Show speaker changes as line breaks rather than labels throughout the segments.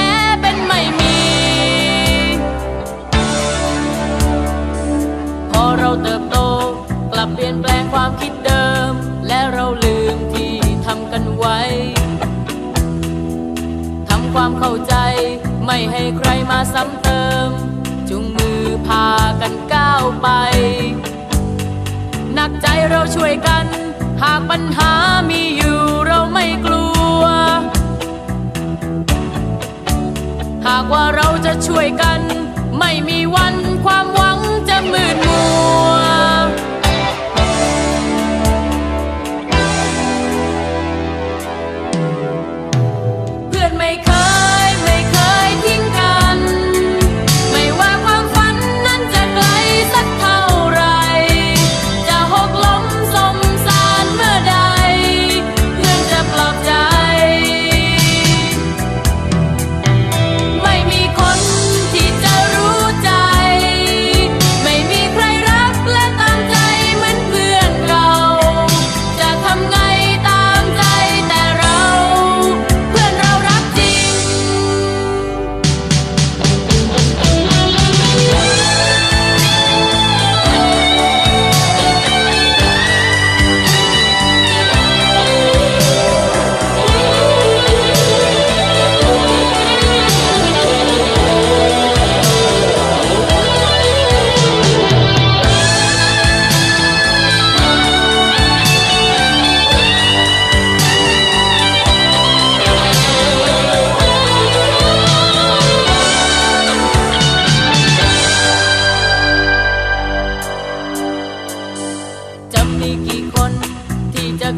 ้ ความเข้าใจ ไม่ให้ใครมาซ้ำเติม จุงมือพากันก้าวไป หนักใจเราช่วยกัน หากปัญหามี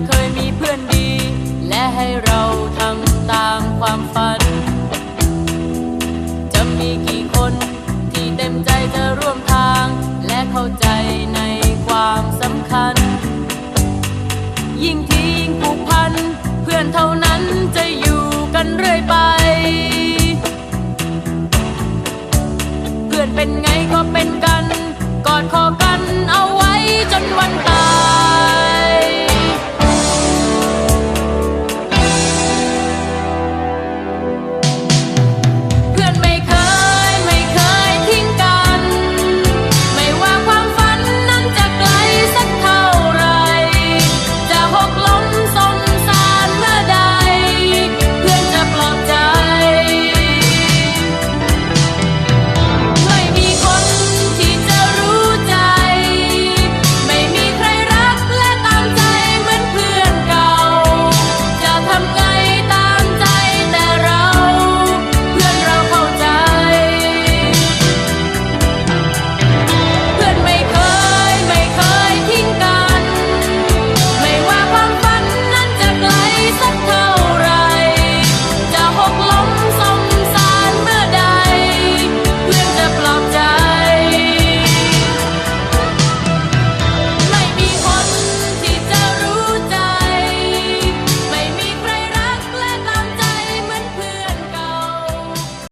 เคยมีเพื่อนดี และให้เราทำตามความฝัน จะมีกี่คนที่เต็มใจจะร่วมทาง และเข้าใจในความสำคัญ ยิ่งที่ยิ่งผูกพัน เพื่อนเท่านั้นจะอยู่กันเรื่อยไป เพื่อนเป็นไงก็เป็นกัน กอดคอกันเอาไว้จนวัน